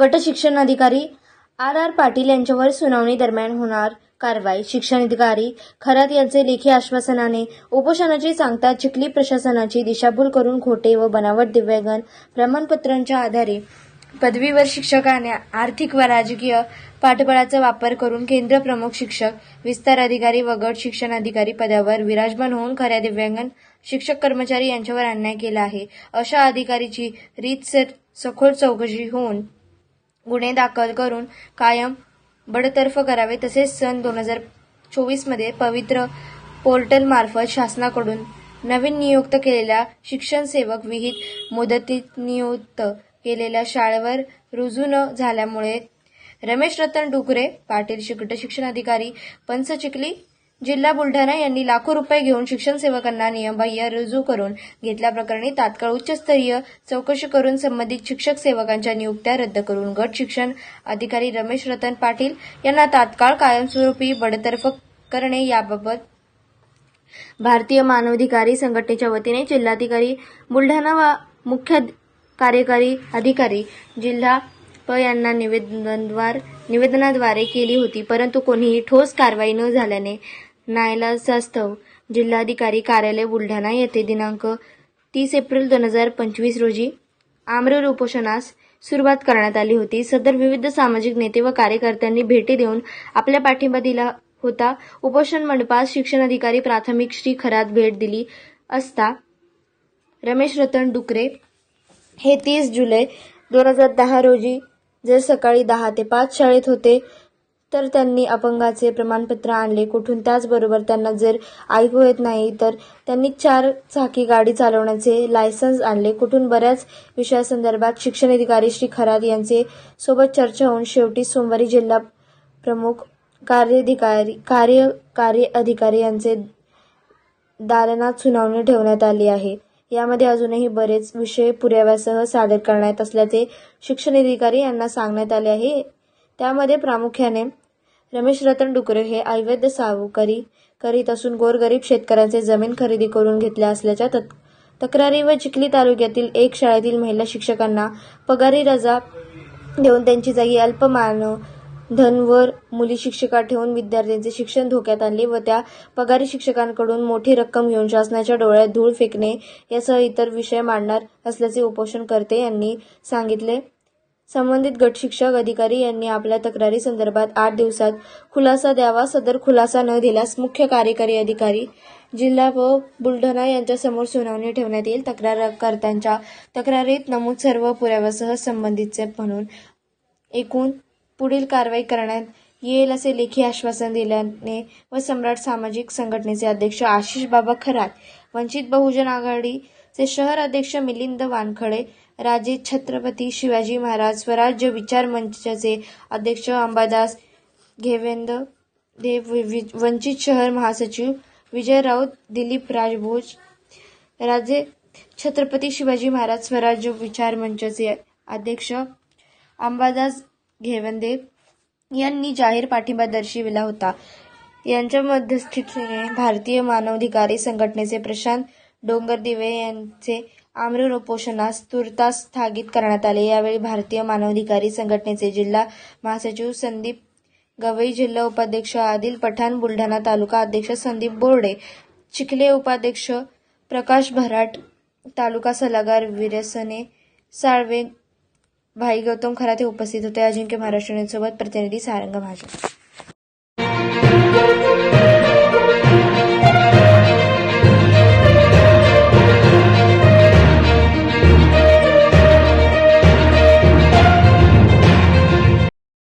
गट शिक्षण अधिकारी आर आर पाटील यांच्यावर सुनावणी दरम्यान होणार कारवाई. शिक्षण अधिकारी खरात यांचे लेखी आश्वासनाने उपोषणाची सांगता चिखली प्रशासनाची दिशाभूल करून खोटे व बनावट दिव्यांगन प्रमाणपत्रांच्या आधारे पदवीवर शिक्षकांना आर्थिक व राजकीय पाठबळाचा वापर करून केंद्र प्रमुख शिक्षक विस्तार अधिकारी व गट शिक्षण अधिकारी पदावर विराजमान होऊन खऱ्या दिव्यांगन शिक्षक कर्मचारी यांच्यावर अन्याय केला आहे. अशा अधिकारीची रीतसर सखोल चौकशी होऊन गुन्हे दाखल करून कायम बडतर्फ करावे तसेच सन दोन हजार चोवीसमध्ये पवित्र पोर्टलमार्फत शासनाकडून नवीन नियुक्त केलेल्या शिक्षण सेवक विहित मुदतीत नियुक्त केलेल्या शाळेवर रुजू न झाल्यामुळे रमेश रतन डुकरे पाटील शिकट शिक्षण अधिकारी पंचचिखली जिल्हा बुलढाणा यांनी लाखो रुपये घेऊन शिक्षण सेवकांना नियमबाह्य रुजू करून घेतल्याप्रकरणी तात्काळ उच्चस्तरीय चौकशी करून संबंधित शिक्षक सेवकांच्या नियुक्त्या रद्द करून गट शिक्षण अधिकारी रमेश रतन पाटील यांना तात्काळ कायमस्वरूपी बडतर्फ करणे याबाबत भारतीय मानवाधिकारी संघटनेच्या वतीने जिल्हाधिकारी बुलढाणा व मुख्य कार्यकारी अधिकारी जिल्हा प यांना निवेदनद्वार निवेदनाद्वारे केली होती परंतु कोणीही ठोस कारवाई न झाल्याने नाईलाजास्तव जिल्हाधिकारी कार्यालय बुलढाणा येथे दिनांक तीस एप्रिल दोन हजार पंचवीस रोजी आमरण उपोषणास सुरुवात करण्यात आली होती. सदर विविध सामाजिक नेते व कार्यकर्त्यांनी भेटी देऊन आपला पाठिंबा दिला होता. उपोषण मंडपात शिक्षण अधिकारी प्राथमिक श्री खरात भेट दिली असता रमेश रतन डुकरे हे तीस जुलै दोन हजार दहा रोजी जर सकाळी दहा ते पाच शाळेत होते तर त्यांनी अपंगाचे प्रमाणपत्र आणले. कुठून? त्याचबरोबर त्यांना जर ऐकू येत नाही तर त्यांनी चार चाकी गाडी चालवण्याचे लायसन्स आणले. कुठून? बऱ्याच विषयासंदर्भात शिक्षण अधिकारी श्री खरात यांचे सोबत चर्चा होऊन शेवटी सोमवारी जिल्हा प्रमुख कार्याधिकारी कार्यकारी अधिकारी यांचे दालनात सुनावणी ठेवण्यात आली आहे. यामध्ये अजूनही बरेच विषय पुराव्यासह सादर करण्यात असल्याचे शिक्षण अधिकारी यांना सांगण्यात आले आहे. त्यामध्ये प्रामुख्याने रमेश रतन डुकरे हे अवैध सावकारी करीत असून गोरगरीब शेतकऱ्यांचे जमीन खरेदी करून घेतल्या असल्याच्या तक- तक्रारी व चिखली तालुक्यातील एक शाळेतील महिला शिक्षकांना पगारी रजा देऊन त्यांची जागी अल्पमान धनवर मुली शिक्षिका ठेवून विद्यार्थ्यांचे शिक्षण धोक्यात आणले व त्या पगारी शिक्षकांकडून मोठी रक्कम घेऊन शासनाच्या डोळ्यात धूळ फेकणे यासह इतर विषय मांडणार असल्याचे उपोषणकर्ते यांनी सांगितले. संबंधित गट शिक्षक अधिकारी यांनी आपल्या तक्रारी संदर्भात आठ दिवसात खुलासा द्यावा. सदर खुलासा न दिल्यास मुख्य कार्यकारी अधिकारी जिल्हा व बुलढाणा यांच्या समोर सुनावणी ठेवण्यात येईल. तक्रारकर्त्यांच्या तक्रारीत नमूद सर्व पुराव्यासह संबंधितचे म्हणून एकूण पुढील कारवाई करण्यात येईल असे लेखी आश्वासन दिल्याने व सम्राट सामाजिक संघटनेचे अध्यक्ष आशिष बाबा खरात वंचित बहुजन आघाडी चे शहर अध्यक्ष मिलिंद वानखडे राजे छत्रपती शिवाजी महाराज स्वराज्य विचार मंचचे अध्यक्ष अंबादास घेवेंद देव वि- वंचित शहर महासचिव विजय राऊत दिलीप राजभोज राजे छत्रपती शिवाजी महाराज स्वराज्य विचार मंचचे अध्यक्ष अंबादास घेवंदे यांनी जाहीर पाठिंबा दर्शविला होता. यांच्या मध्यस्थीने भारतीय मानवाधिकारी संघटनेचे प्रशांत डोंगरदिवे यांचे आमरण उपोषणास तुर्तास स्थगित करण्यात आले. यावेळी भारतीय मानवाधिकारी संघटनेचे जिल्हा महासचिव संदीप गवई जिल्हा उपाध्यक्ष आदिल पठाण बुलढाणा तालुका अध्यक्ष संदीप बोर्डे चिखले उपाध्यक्ष प्रकाश भराट तालुका सल्लागार विरसने साळवे भाई गौतम खराते उपस्थित होते. अजिंक्य महाराष्ट्र सोबत प्रतिनिधी सारंग महाजन